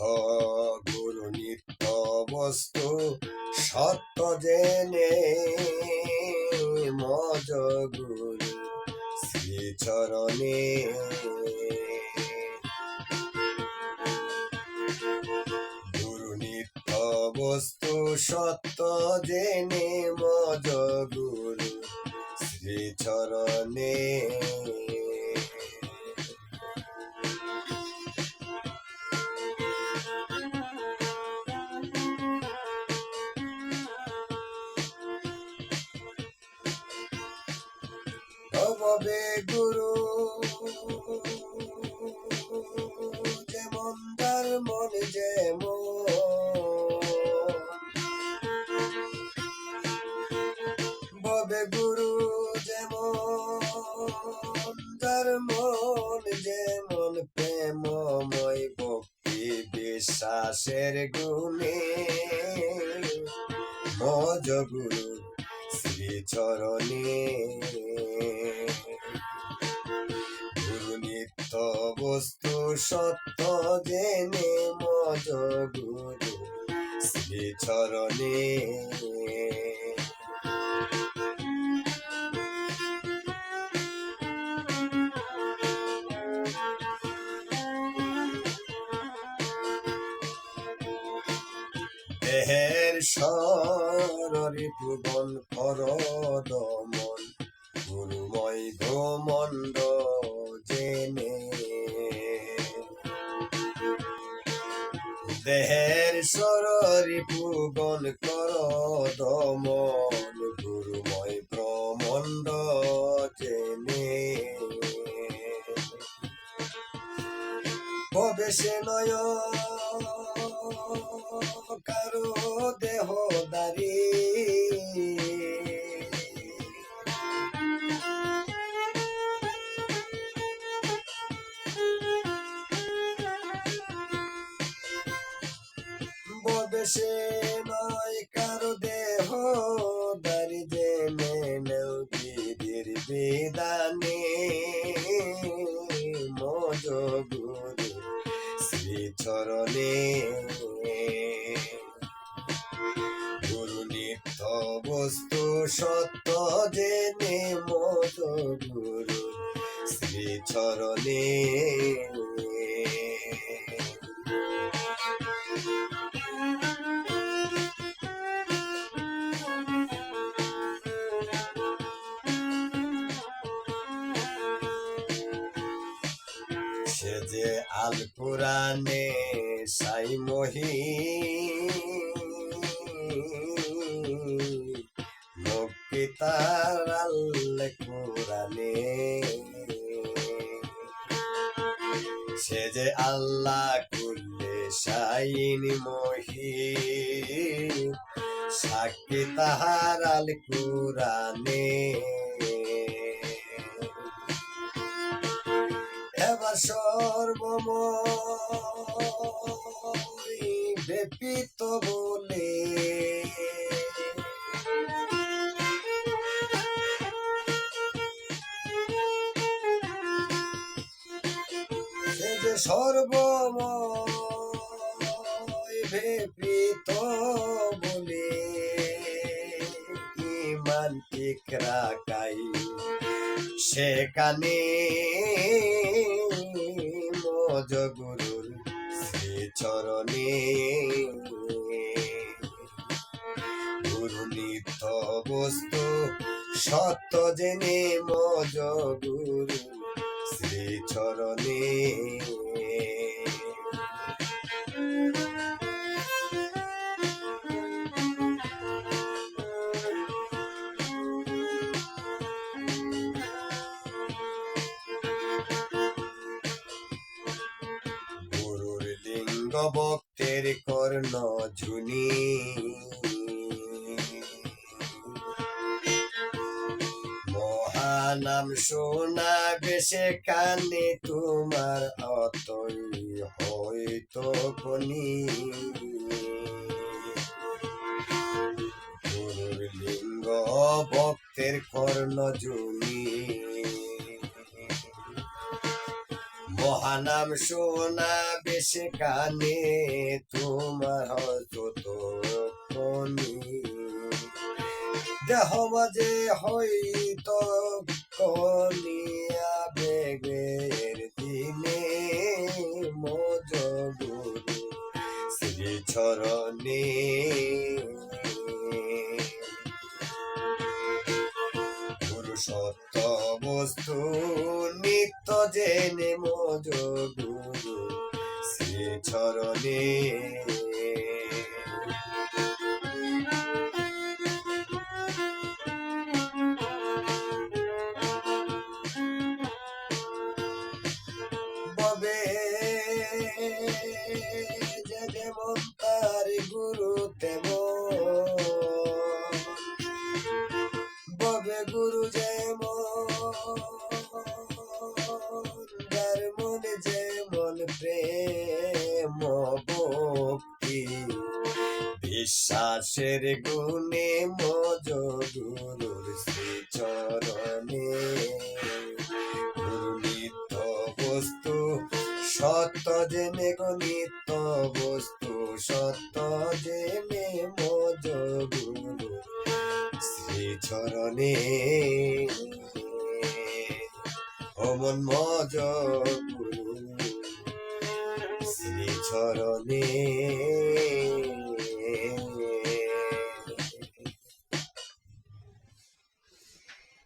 গুরু নিত্য বস্তু সত্য জেনে মজ গুরু শ্রীচরণে। গুরু নিত্য বস্তু, সত্য জেনে মজ গুরু শ্রীচরণে। হবে গুরু। যেমন তার মন যেমন ববে গুরু, যেমন তার মন যেমন প্রেমময় ভক্তি বিশ্বাসের গুণে। মজ গুরু, শ্রীচরণে গুরু সত্য জেনে মজ গুরু শ্রীচরণে দেহের সরি ভুবন কর দমন গুরুময় ভ্রমণ্ড জেনে দেহের সরি পুগল কর দমন গুরুময় ভ্রমণ্ড জেনে। সে নয়? কারও দেহ দারি প্রবেশে নয় কারও দেহ দারি জেনে নেও গিরির বিদানে। মজ গুরু শ্রীচরণে গুরু নিত্য বস্তু সত্য জেনে মজ গুরু শ্রীচরণে সে যে আল কোরআনে সাই মহি মুক্তিতার আল কোরআনে সে যে আল্লাহ কুল্লে সাইন মহি সাক্ষী তাহার আল কোরআনে সর্বময় ব্যাপিত বলে সে যে সর্বময় ব্যাপিত বলে ইমান ঠিক রাখাই সেখানে মজ শ্রী চরণে গুরু নিত্য বস্তু সত্য জেনে মজ গুরু শ্রীচরণে ভক্তের কর্ণ ঝুনি মহানাম শোনা বেশে কানে, তোমার অতই হয়তো কনি লিঙ্গ ভক্তের কর্ণ ঝুনি মহানাম শোনা বেশে কানে তোমার হয়তো তো কনি দেহ মাঝে হইত কনিয়া সত্য বস্তু নিত্য জেনে মজ গুরু শ্রী চরণে বিশ্বাসের গুণে মজ গুরুর শ্রী চরণে নিত্য বস্তু, সত্য জেনে গো নিত্য বস্তু, সত্য জেনে মজ গুরু শ্রী চরণে অমন মজ গুরু শ্রী চরণে